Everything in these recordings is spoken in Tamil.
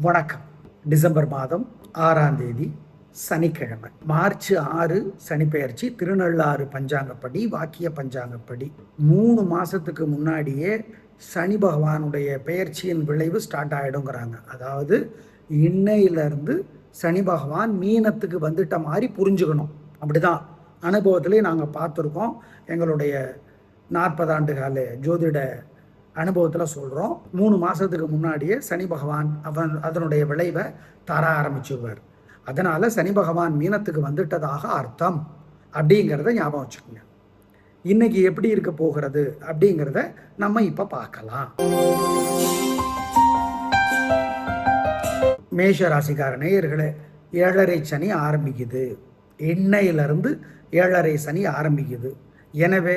வணக்கம். டிசம்பர் மாதம் ஆறாம் தேதி சனிக்கிழமை. மார்ச் ஆறு சனிப்பெயர்ச்சி திருநள்ளாறு பஞ்சாங்கப்படி வாக்கிய பஞ்சாங்கப்படி. மூணு மாதத்துக்கு முன்னாடியே சனி பகவானுடைய பெயர்ச்சியின் விளைவு ஸ்டார்ட் ஆகிடுங்கிறாங்க அதாவது இன்னையிலேருந்து சனி பகவான் மீனத்துக்கு வந்துட்ட மாதிரி புரிஞ்சுக்கணும். அப்படிதான். அனுபவத்திலே நாங்கள் பார்த்துருக்கோம். எங்களுடைய நாற்பது ஆண்டு கால ஜோதிட அனுபவத்தில் சொல்கிறோம் மூணு மாதத்துக்கு முன்னாடியே சனி பகவான் அவன் அதனுடைய விளைவை தர ஆரம்பிச்சுடுவார் அதனால் சனி பகவான் மீனத்துக்கு வந்துட்டதாக அர்த்தம். அப்படிங்கிறத ஞாபகம் வச்சுக்கோங்க. இன்னைக்கு எப்படி இருக்க போகிறது அப்படிங்கிறத நம்ம இப்போ பார்க்கலாம். மேஷ ராசிக்கார நேயர்களே ஏழரை சனி ஆரம்பிக்குது. எண்ணெயிலிருந்து ஏழரை சனி ஆரம்பிக்குது. எனவே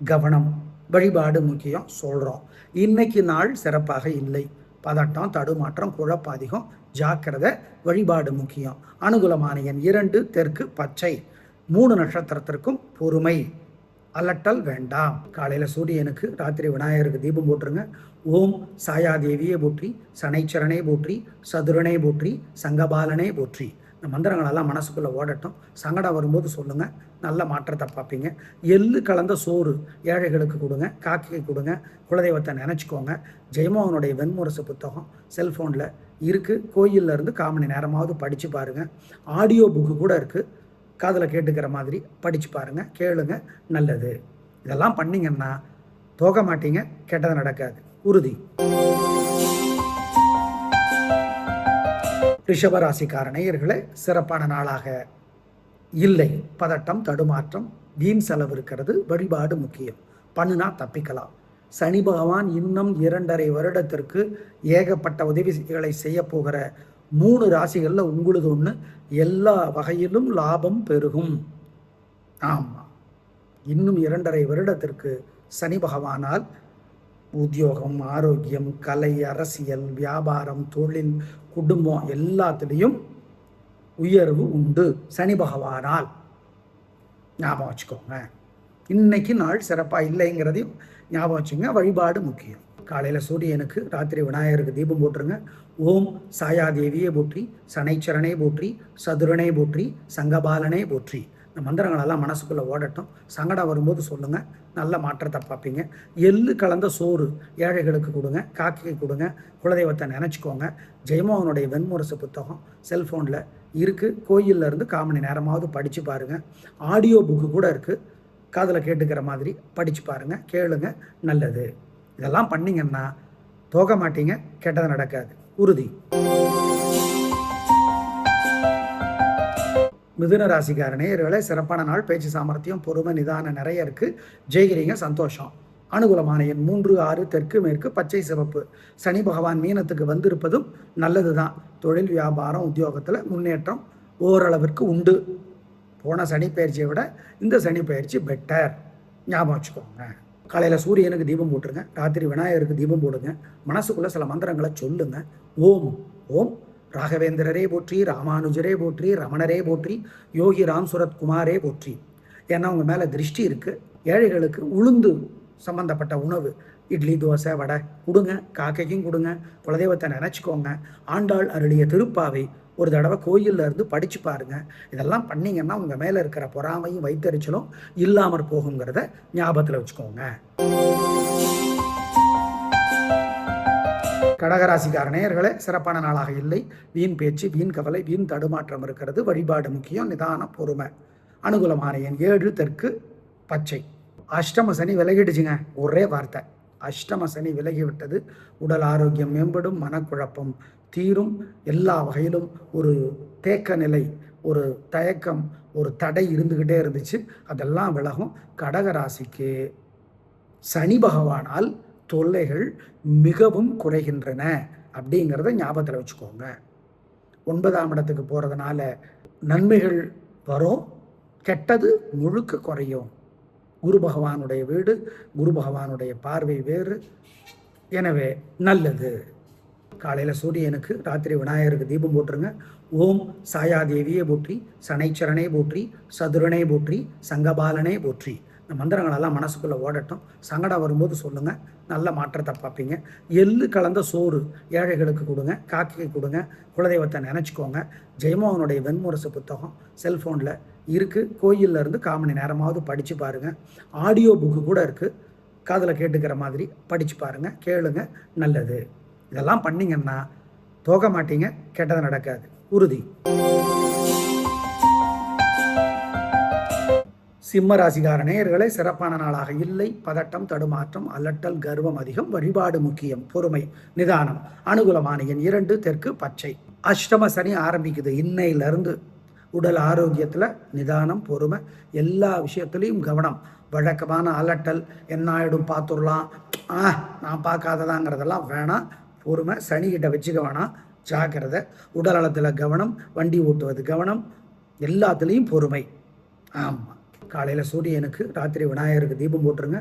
கவனம் வழிபாடு முக்கியம் சொல்கிறோம் இன்னைக்கு நாள் சிறப்பாக இல்லை. பதட்டம் தடுமாற்றம் குழப்பாதிகம் ஜாக்கிரதை வழிபாடு முக்கியம். அனுகூலமான எண் இரண்டு தெற்கு பச்சை. மூணு நட்சத்திரத்திற்கும் பொறுமை. அலட்டல் வேண்டாம். காலையில் சூரியனுக்கு ராத்திரி விநாயகருக்கு தீபம் போட்டுருங்க. ஓம் சாயாதேவியை போற்றி சனைச்சரனை போற்றி சதுரனே போற்றி சங்கபாலனே போற்றி. இந்த மந்திரங்களெல்லாம் மனசுக்குள்ளே ஓடட்டும். சங்கடம் வரும்போது சொல்லுங்கள் நல்ல மாற்றத்தை பார்ப்பீங்க. எள்ளு கலந்த சோறு ஏழைகளுக்கு கொடுங்க காக்கைக்கு கொடுங்க குலதெய்வத்தை நினச்சிக்கோங்க. ஜெயமோகனுடைய வெண்முரசு புத்தகம் செல்ஃபோனில் இருக்குது கோயிலில் இருந்து கால் மணி நேரமாவது படித்து பாருங்கள் ஆடியோ புக்கு கூட இருக்குது காதில் கேட்டுக்கிற மாதிரி படித்து பாருங்கள் கேளுங்க. நல்லது. இதெல்லாம் பண்ணீங்கன்னா தோக மாட்டீங்க. கெட்டது நடக்காது. உறுதி. ரிஷபராசிக்கார நேயர்களே சிறப்பான நாளாக இல்லை. பதட்டம் தடுமாற்றம் வீண் செலவு இருக்கிறது வழிபாடு முக்கியம். பண்ணுனா தப்பிக்கலாம். சனி பகவான் இன்னும் இரண்டரை வருடத்திற்கு ஏகப்பட்ட உதவிகளை செய்ய போகிற மூணு ராசிகளில் உங்களுது ஒன்று எல்லா வகையிலும் லாபம் பெருகும். ஆமாம் இன்னும் இரண்டரை வருடத்திற்கு சனி பகவானால் உத்தியோகம் ஆரோக்கியம் கலை அரசியல் வியாபாரம் தொழில் குடும்பம் எல்லாத்துலேயும் உயர்வு உண்டு. சனி பகவானால். ஞாபகம் வச்சுக்கோங்க. இன்னைக்கு நாள் சிறப்பாக இல்லைங்கிறதையும் ஞாபகம் வச்சுங்க. வழிபாடு முக்கியம். காலையில் சூரியனுக்கு ராத்திரி விநாயகருக்கு தீபம் போட்டுருங்க. ஓம் சாயாதேவியை போற்றி சனைச்சரனை போற்றி சதுரனே போற்றி சங்கபாலனே போற்றி. இந்த மந்திரங்களெல்லாம் மனசுக்குள்ளே ஓடட்டும். சங்கடம் வரும்போது சொல்லுங்கள் நல்ல மாற்றத்தை பார்ப்பீங்க. எள்ளு கலந்த சோறு ஏழைகளுக்கு கொடுங்க காக்கைக்கு கொடுங்க குலதெய்வத்தை நினச்சிக்கோங்க. ஜெயமோகனுடைய வெண்முரசு புத்தகம் செல்ஃபோனில் இருக்குது கோயிலில் இருந்து கால் மணி நேரமாவது படித்து பாருங்கள் ஆடியோ புக்கு கூட இருக்குது காதில் கேட்டுக்கிற மாதிரி படித்து பாருங்கள் கேளுங்க. நல்லது. இதெல்லாம் பண்ணிங்கன்னா போக மாட்டீங்க. கெட்டது நடக்காது. உறுதி. மிதுன ராசிக்கார நேயர்களே சிறப்பான நாள். பேச்சு சாமர்த்தியம் பொறுமை நிதானம் நிறைய இருக்குது ஜெயிக்கிறீங்க சந்தோஷம். அனுகூலமான எண் மூன்று ஆறு தெற்கு மேற்கு பச்சை சிவப்பு. சனி பகவான் மீனத்துக்கு வந்திருப்பதும் நல்லது தான் தொழில் வியாபாரம் உத்தியோகத்தில் முன்னேற்றம் ஓரளவிற்கு உண்டு. போன சனி பயிற்சியை விட இந்த சனி பயிற்சி பெட்டர் ஞாபகம் வச்சுக்கோங்க. காலையில் சூரியனுக்கு தீபம் போட்டுருங்க. ராத்திரி விநாயகருக்கு தீபம் போடுங்க. மனசுக்குள்ளே சில மந்திரங்களை சொல்லுங்கள் ஓம் ஓம் ராகவேந்திரரே போற்றி ராமானுஜரே போற்றி ரமணரே போற்றி யோகி ராம் சுரத் குமாரே போற்றி. ஏன்னா உங்கள் மேலே திருஷ்டி இருக்குது ஏழைகளுக்கு உளுந்து சம்பந்தப்பட்ட உணவு இட்லி தோசை வடை கொடுங்க காக்கைக்கும் கொடுங்க குலதெய்வத்தை நினச்சிக்கோங்க. ஆண்டாள் அருளிய திருப்பாவை ஒரு தடவை கோயிலில் இருந்து படித்து பாருங்கள் இதெல்லாம் பண்ணீங்கன்னா உங்கள் மேலே இருக்கிற பொறாமையும் வைத்தறிச்சலும் இல்லாமற் போகுங்கிறத ஞாபகத்தில் வச்சுக்கோங்க. கடகராசிக்கார நேயர்களே சிறப்பான நாளாக இல்லை. வீண் பேச்சு வீண் கவலை வீண் தடுமாற்றம் இருக்கிறது. வழிபாடு முக்கியம் நிதான பொறுமை. அனுகூலமான எண் ஏழு தெற்கு பச்சை. அஷ்டம சனி விலகிடுச்சுங்க ஒரே வார்த்தை. அஷ்டம சனி விலகிவிட்டது. உடல் ஆரோக்கியம் மேம்படும் மனக்குழப்பம் தீரும். எல்லா வகையிலும் ஒரு தேக்க நிலை ஒரு தயக்கம் ஒரு தடை இருந்துக்கிட்டே இருந்துச்சு. அதெல்லாம் விலகும். கடகராசிக்கு சனி பகவானால் தொல்லைகள் மிகவும் குறைகின்றன அப்படிங்கிறத ஞாபகத்தில் வச்சுக்கோங்க. ஒன்பதாம் இடத்துக்கு போகிறதுனால நன்மைகள் வரும் கெட்டது முழுக்க குறையும். குரு பகவானுடைய வீடு குரு பகவானுடைய பார்வை வேறு. எனவே நல்லது. காலையில் சூரியனுக்கு ராத்திரி விநாயகருக்கு தீபம் போட்டுருங்க. ஓம் சாயாதேவியை போற்றி சனைச்சரனே போற்றி சதுரனே போற்றி சங்கபாலனே போற்றி. இந்த மந்திரங்களெல்லாம் மனசுக்குள்ளே ஓடட்டும். சங்கடம் வரும்போது சொல்லுங்கள் நல்ல மாற்றத்தை பார்ப்பீங்க. எள்ளு கலந்த சோறு ஏழைகளுக்கு கொடுங்க காக்கைக்கு கொடுங்க குலதெய்வத்தை நினச்சிக்கோங்க. ஜெயமோகனுடைய வெண்முரசு புத்தகம் செல்ஃபோனில் இருக்குது கோயில்ல இருந்து கால் மணி நேரமாவது படித்து பாருங்கள் ஆடியோ புக்கு கூட இருக்குது காதில் கேட்டுக்கிற மாதிரி படித்து பாருங்கள் கேளுங்க. நல்லது. இதெல்லாம் பண்ணிங்கன்னா போக மாட்டீங்க. கெட்டது நடக்காது. உறுதி. சிம்ம ராசிகார நேயர்களே சிறப்பான நாளாக இல்லை. பதட்டம் தடுமாற்றம் அலட்டல் கர்வம் அதிகம். வழிபாடு முக்கியம். பொறுமை நிதானம் அனுகூலமான எண் இரண்டு தெற்கு பச்சை. அஷ்டம சனி ஆரம்பிக்குது. இன்னையிலிருந்து உடல் ஆரோக்கியத்தில் நிதானம் பொறுமை எல்லா விஷயத்துலேயும் கவனம். வழக்கமான அலட்டல் என்ன ஆயிடும் பார்த்துடலாம். ஆ நான் பார்க்காததாங்கிறதெல்லாம் வேணாம். பொறுமை சனிக்கிட்ட வச்சுக்க வேணாம். ஜாக்கிரதை. உடல் நலத்தில் கவனம் வண்டி ஓட்டுவது கவனம். எல்லாத்துலேயும் பொறுமை. ஆமாம் காலையில் சூரியனுக்கு ராத்திரி விநாயகருக்கு தீபம் போட்டுருங்க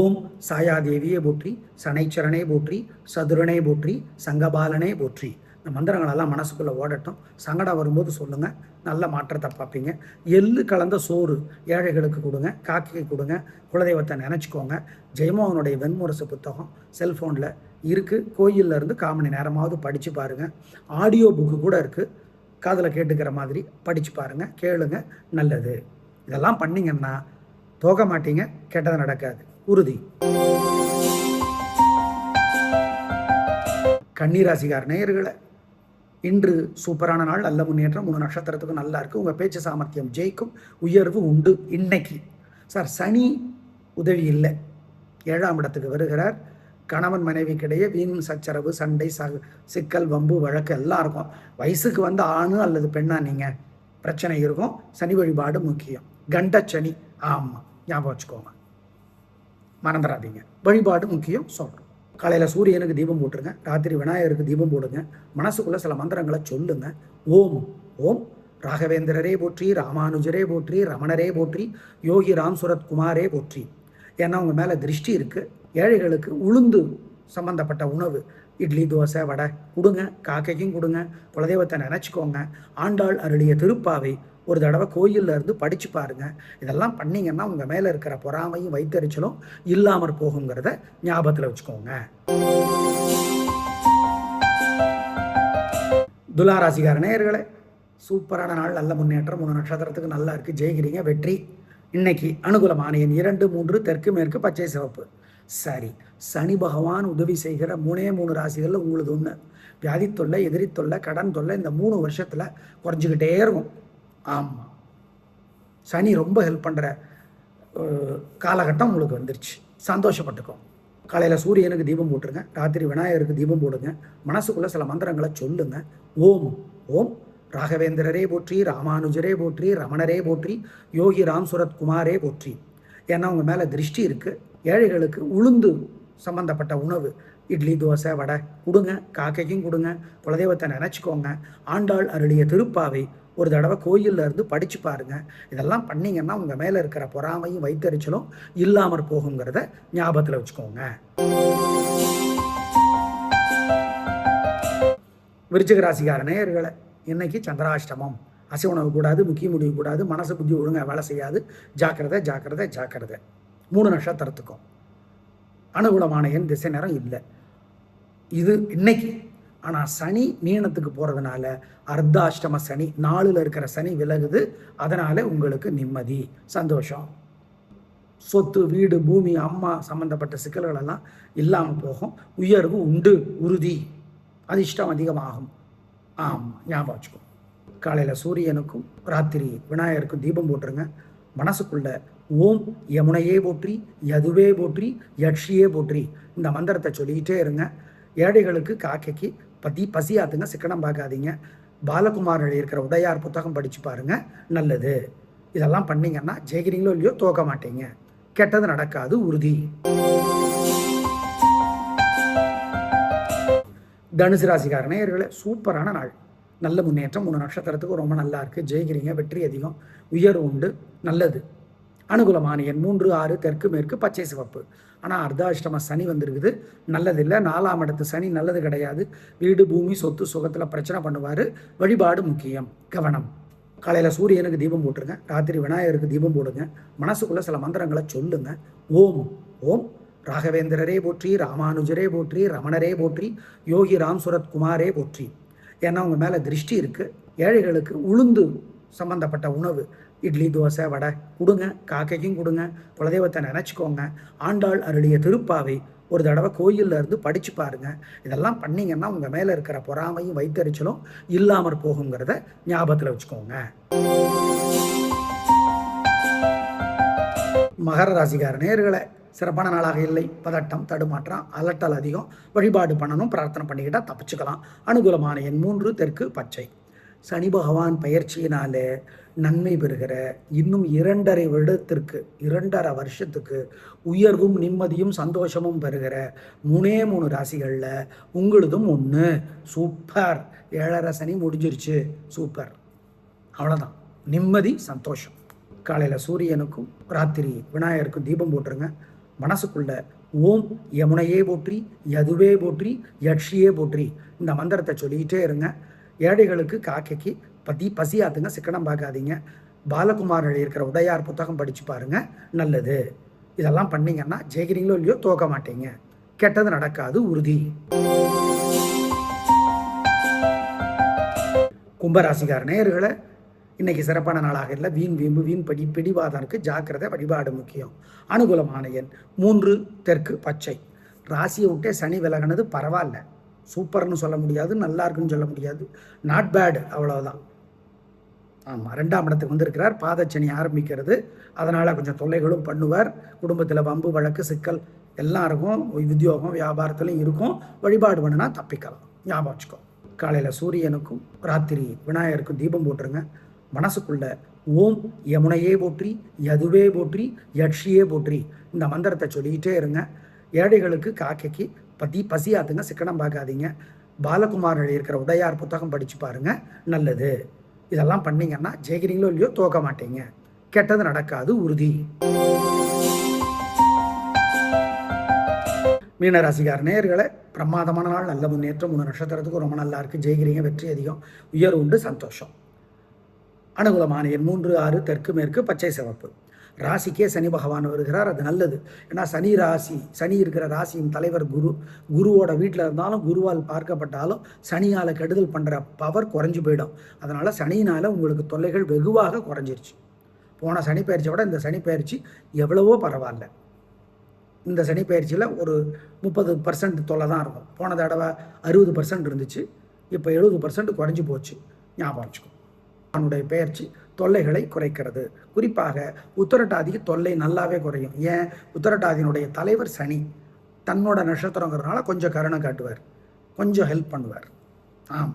ஓம் சாயாதேவியை போற்றி சனைச்சரனே போற்றி சதுரனே போற்றி சங்கபாலனே போற்றி. இந்த மந்திரங்களெல்லாம் மனசுக்குள்ளே ஓடட்டும். சங்கடம் வரும்போது சொல்லுங்கள் நல்ல மாற்றத்தை பார்ப்பீங்க. எள்ளு கலந்த சோறு ஏழைகளுக்கு கொடுங்க காக்கைக்கு கொடுங்க குலதெய்வத்தை நினச்சிக்கோங்க. ஜெயமோகனுடைய வெண்முரசு புத்தகம் செல்ஃபோனில் இருக்குது கோயில்ல இருந்து கால் மணி நேரமாவது படித்து பாருங்கள் ஆடியோ புக்கு கூட இருக்குது காதில் கேட்டுக்கிற மாதிரி படித்து பாருங்கள் கேளுங்க. நல்லது. இதெல்லாம் பண்ணீங்கன்னா தோக மாட்டீங்க கெட்டது நடக்காது. உறுதி. கன்னிராசிகார் நேயர்களை இன்று சூப்பரான நாள். நல்ல முன்னேற்றம் மூணு நட்சத்திரத்துக்கும் நல்லா இருக்குது உங்கள் பேச்சு சாமர்த்தியம் ஜெயிக்கும். உயர்வு உண்டு இன்னைக்கு. சார் சனி உதவி இல்லை. ஏழாம் இடத்துக்கு வருகிறார். கணவன் மனைவிக்கிடையே வீண் சச்சரவு சண்டை ச சிக்கல் வம்பு வழக்கு எல்லாம் இருக்கும். வயசுக்கு வந்த ஆணு அல்லது பெண்ணா நீங்கள் பிரச்சனை இருக்கும். சனி வழிபாடு முக்கியம். கண்டச்சனி. ஆமாம் ஞாபகம் வச்சுக்கோங்க. மறந்துடாதீங்க வழிபாடு முக்கியம் சொல்கிறோம் காலையில் சூரியனுக்கு தீபம் போட்டுருங்க. ராத்திரி விநாயகருக்கு தீபம் போடுங்க. மனசுக்குள்ளே சில மந்திரங்களை சொல்லுங்க. ஓம் ஓம். ராகவேந்திரரே போற்றி ராமானுஜரே போற்றி ரமணரே போற்றி யோகி ராம் சுரத் குமாரே போற்றி. ஏன்னா உங்கள் மேலே திருஷ்டி இருக்குது ஏழைகளுக்கு உளுந்து சம்பந்தப்பட்ட உணவு. இட்லி தோசை வடை கொடுங்க. காக்கைக்கும் கொடுங்க. குலதெய்வத்தை நினச்சிக்கோங்க. ஆண்டாள் அருளிய திருப்பாவை ஒரு தடவை கோயிலில் இருந்து படித்து பாருங்க. இதெல்லாம் பண்ணீங்கன்னா உங்கள் மேலே இருக்கிற பொறாமையும் வைத்தறிச்சலும் இல்லாமற் போகுங்கிறத ஞாபகத்தில் வச்சுக்கோங்க. துலாராசிகார நேயர்களே சூப்பரான நாள். நல்ல முன்னேற்றம். மூணு நட்சத்திரத்துக்கு நல்லா இருக்குது ஜெயிக்கிறீங்க. வெற்றி. இன்னைக்கு அனுகூலமான எண் இரண்டு மூன்று தெற்கு மேற்கு பச்சை சிவப்பு. சரி. சனி பகவான் உதவி செய்கிற மூணே மூணு ராசிகளில் உங்களுக்கு ஒன்று வியாதி தொல்லை எதிரி தொல்லை கடன் தொல்லை இந்த மூணு வருஷத்தில் குறைஞ்சிக்கிட்டே இருக்கும். ஆமாம் சனி ரொம்ப ஹெல்ப் பண்ணுற காலகட்டம் உங்களுக்கு வந்துருச்சு. சந்தோஷப்பட்டுக்கும் காலையில் சூரியனுக்கு தீபம் போட்டுருங்க. ராத்திரி விநாயகருக்கு தீபம் போடுங்க. மனசுக்குள்ளே சில மந்திரங்களை சொல்லுங்க. ஓம் ஓம். ராகவேந்திரரே போற்றி ராமானுஜரே போற்றி ரமணரே போற்றி யோகி ராம் சுரத் குமாரே போற்றி. ஏன்னா உங்கள் மேலே திருஷ்டி இருக்குது ஏழைகளுக்கு உளுந்து சம்பந்தப்பட்ட உணவு. இட்லி தோசை வடை கொடுங்க காக்கைக்கும் கொடுங்க குலதெய்வத்தை நினச்சிக்கோங்க. ஆண்டாள் அருளிய திருப்பாவை ஒரு தடவை கோயிலில் இருந்து படித்து பாருங்க. இதெல்லாம் பண்ணீங்கன்னா உங்கள் மேலே இருக்கிற பொறாமையும் வைத்தறிச்சலும் இல்லாமற் போகுங்கிறத ஞாபகத்தில் வச்சுக்கோங்க. விருச்சிகராசிகார நேயர்களை இன்னைக்கு சந்திராஷ்டமம். அசை உணவு கூடாது முக்கிய முடிவு கூடாது மனசு புத்தி ஒழுங்காக வேலை செய்யாது. ஜாக்கிரதை ஜாக்கிரதை ஜாக்கிரதை. மூணு நட்சத்திரத்துக்கும் அனுகூலமான என் திசை நேரம் இல்லை. இது இன்னைக்கு. ஆனால் சனி மீனத்துக்கு போகிறதுனால அர்த்தாஷ்டம சனி நாளில் இருக்கிற சனி விலகுது. அதனால் உங்களுக்கு நிம்மதி சந்தோஷம். சொத்து வீடு பூமி அம்மா சம்மந்தப்பட்ட சிக்கல்கள் எல்லாம் இல்லாமல் போகும். உயர்வு உண்டு உறுதி. அதிர்ஷ்டம் அதிகமாகும். ஆமாம் ஞாபகம் வச்சுக்கோ. காலையில் சூரியனுக்கும் ராத்திரி விநாயகருக்கும் தீபம் போட்டுருங்க. மனசுக்குள்ளே ஓம் யமுனையே போற்றி யதுவே போற்றி யக்ஷியே போற்றி. இந்த மந்திரத்தை சொல்லிக்கிட்டே இருங்க. ஏழைகளுக்கு காக்கைக்கு பத்தி பசியாத்துங்க சிக்கனம் பார்க்காதீங்க. பாலகுமார் எழுதியிருக்கிற உடையார் புத்தகம் படித்து பாருங்க. நல்லது. இதெல்லாம் பண்ணிங்கன்னா ஜெயிக்கிறீங்களோ இல்லையோ தோக்க மாட்டீங்க. கெட்டது நடக்காது உறுதி. தனுசு ராசிக்கார நேயர்களே சூப்பரான நாள். நல்ல முன்னேற்றம். மூணு நட்சத்திரத்துக்கு ரொம்ப நல்லா இருக்குது ஜெயிக்கிறீங்க வெற்றி அதிகம். உயர்வு உண்டு. நல்லது. அனுகூலமான எண் மூன்று ஆறு தெற்கு மேற்கு பச்சை சிவப்பு. ஆனால் அர்த்தாஷ்டம சனி வந்திருக்குது. நல்லதில்லை. நாலாம் இடத்து சனி நல்லது கிடையாது. வீடு பூமி சொத்து சுகத்தில் பிரச்சனை பண்ணுவார். வழிபாடு முக்கியம். கவனம். காலையில் சூரியனுக்கு தீபம் போட்டுருங்க. ராத்திரி விநாயகருக்கு தீபம் போடுங்க. மனசுக்குள்ளே சில மந்திரங்களை சொல்லுங்க. ஓம். ஓம். ராகவேந்திரரே போற்றி ராமானுஜரே போற்றி ரமணரே போற்றி யோகி ராம் சுரத் குமாரே போற்றி. ஏன்னா உங்கள் மேலே திருஷ்டி இருக்குது ஏழைகளுக்கு உளுந்து சம்பந்தப்பட்ட உணவு. இட்லி தோசை வடை கொடுங்க காக்கைக்கும் கொடுங்க குலதெய்வத்தை நினச்சிக்கோங்க. ஆண்டாள் அருளிய திருப்பாவை ஒரு தடவை கோயிலில் இருந்து படித்து பாருங்க. இதெல்லாம் பண்ணீங்கன்னா உங்கள் மேலே இருக்கிற பொறாமையும் வைத்தறிச்சலும் இல்லாமற் போகுங்கிறத ஞாபகத்தில் வச்சுக்கோங்க. மகர ராசிகார நேர்களை சிறப்பான நாளாக இல்லை. பதட்டம் தடுமாற்றம் அலட்டல் அதிகம். வழிபாடு பண்ணணும் பிரார்த்தனை பண்ணிக்கிட்டால் தப்பிச்சுக்கலாம். அனுகூலமான எண் மூன்று தெற்கு பச்சை. சனி பகவான் பயிற்சியினாலே நன்மை பெறுகிற இன்னும் இரண்டரை வருடத்திற்கு இரண்டரை வருஷத்துக்கு உயர்வும் நிம்மதியும் சந்தோஷமும் பெறுகிற மூணே மூணு ராசிகளில் உங்களுதும் ஒன்று சூப்பர். ஏழரை சனி முடிஞ்சிருச்சு. சூப்பர். அவ்வளோதான் நிம்மதி சந்தோஷம். காலையில் சூரியனுக்கும் ராத்திரி விநாயகருக்கும் தீபம் போட்டுருங்க. மனசுக்குள்ள ஓம் யமுனையே போற்றி யதுவே போற்றி யக்ஷியே போற்றி. இந்த மந்திரத்தை சொல்லிக்கிட்டே இருங்க. ஏழைகளுக்கு காக்கைக்கு பத்தி பசியாத்துங்க சிக்கனம் பார்க்காதீங்க. பாலகுமார் எழுதியிருக்கிற உடையார் புத்தகம் படித்து பாருங்க. நல்லது. இதெல்லாம் பண்ணீங்கன்னா ஜெயிக்கிறீங்களோ இல்லையோ தோக்க மாட்டீங்க. கெட்டது நடக்காது உறுதி. கும்பராசிக்கார நேயர்களை இன்னைக்கு சிறப்பான நாளாக இல்லை. வீண் வீம்பு வீண் படி பிடிவாதனுக்கு ஜாக்கிரதை வழிபாடு முக்கியம். அனுகூலமான எண் மூன்று தெற்கு பச்சை. ராசியை விட்டே சனி விலகினது பரவாயில்ல. சூப்பர்னு சொல்ல முடியாது நல்லா இருக்குன்னு சொல்ல முடியாது. நாட் பேடு அவ்வளோதான் ஆமாம் ரெண்டாம் இடத்துக்கு வந்திருக்கிறார். பாதச்சனி ஆரம்பிக்கிறது. அதனால் கொஞ்சம் தொல்லைகளும் பண்ணுவார். குடும்பத்தில் வம்பு வழக்கு சிக்கல் எல்லாம் இருக்கும். உத்தியோகம் வியாபாரத்துலையும் இருக்கும். வழிபாடு பண்ணுனா தப்பிக்கலாம். ஞாபகம் வச்சுக்கோ. காலையில் சூரியனுக்கும் ராத்திரி விநாயகருக்கும் தீபம் போட்டுருங்க. மனசுக்குள்ள ஓம் யமுனையே போற்றி யதுவே போற்றி யக்ஷியே போற்றி இந்த மந்திரத்தை சொல்லிக்கிட்டே இருங்க. ஏழைகளுக்கு காக்கைக்கு பதி பசியாத்துங்க சிக்கனம் பார்க்காதீங்க. பாலகுமார் எழுதியிருக்கிற உடையார் புத்தகம் படித்து பாருங்கள் நல்லது. இதெல்லாம் பண்ணீங்கன்னா ஜெயிக்கிறீங்களோ இல்லையோ தோக்க மாட்டீங்க. கெட்டது நடக்காது உறுதி. மீனராசிகார் நேயர்களை பிரமாதமான நாள் நல்ல முன்னேற்றம் மூணு நட்சத்திரத்துக்கும் ரொம்ப நல்லா இருக்கு. ஜெயிக்கிறீங்க வெற்றி அதிகம் உயர்வு உண்டு சந்தோஷம். அனுகூலமான எண் மூன்று ஆறு தெற்கு மேற்கு பச்சை சிவப்பு. ராசிக்கே சனி பகவான் வருகிறார் அது நல்லது. ஏன்னா சனி ராசி சனி இருக்கிற ராசியின் தலைவர் குரு குருவோட வீட்டில் இருந்தாலும் குருவால் பார்க்கப்பட்டாலும் சனியால் கெடுதல் பண்ணுற பவர் குறைஞ்சு போயிடும். அதனால் சனியினால் உங்களுக்கு தொல்லைகள் வெகுவாக குறைஞ்சிருச்சு. போன சனி பயிற்சியை விட இந்த சனி பயிற்சி எவ்வளவோ பரவாயில்ல. இந்த சனி பயிற்சியில் ஒரு முப்பது பர்சன்ட் தொல்லை தான் இருக்கும். போன தடவை அறுபது பர்சன்ட் இருந்துச்சு இப்போ எழுபது பர்சன்ட் குறைஞ்சி போச்சு. ஞாபகம் வச்சுக்கோ. அவனுடைய பெயர்ச்சி தொல்லைகளை குறைக்கிறது. குறிப்பாக உத்தரட்டாதிக்கு தொல்லை நல்லாவே குறையும். ஏன்? உத்தரட்டாதியினுடைய தலைவர் சனி தன்னோட நட்சத்திரங்கிறதுனால கொஞ்சம் கருணை காட்டுவார். கொஞ்சம் ஹெல்ப் பண்ணுவார். ஆம்.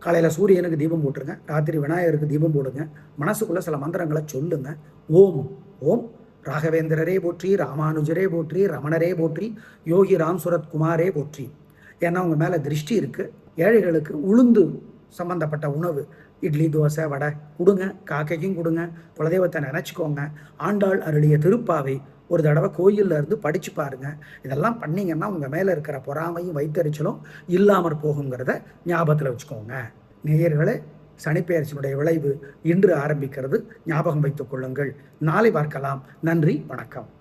காலையில் சூரியனுக்கு தீபம் போட்டுருங்க. ராத்திரி விநாயகருக்கு தீபம் போடுங்க. மனசுக்குள்ளே சில மந்திரங்களை சொல்லுங்க. ஓம். ஓம். ராகவேந்திரரே போற்றி ராமானுஜரே போற்றி ரமணரே போற்றி யோகி ராம் சுரத் குமாரே போற்றி. ஏன்னா அவங்க மேலே திருஷ்டி இருக்குது ஏழைகளுக்கு உளுந்து சம்பந்தப்பட்ட உணவு இட்லி தோசை வடை கொடுங்க காக்கைக்கும் கொடுங்க குலதெய்வத்தை நினச்சிக்கோங்க. ஆண்டாள் அருளிய திருப்பாவை ஒரு தடவை கோயிலில் இருந்து படித்து பாருங்கள் இதெல்லாம் பண்ணீங்கன்னா உங்கள் மேலே இருக்கிற பொறாமையும் வைத்தறிச்சலும் இல்லாமற் போகுங்கிறத ஞாபகத்தில் வச்சுக்கோங்க. நேயர்களே சனிப்பெயர்ச்சியினுடைய விளைவு இன்று ஆரம்பிக்கிறது. ஞாபகம் வைத்துக் கொள்ளுங்கள். நாளை பார்க்கலாம். நன்றி வணக்கம்.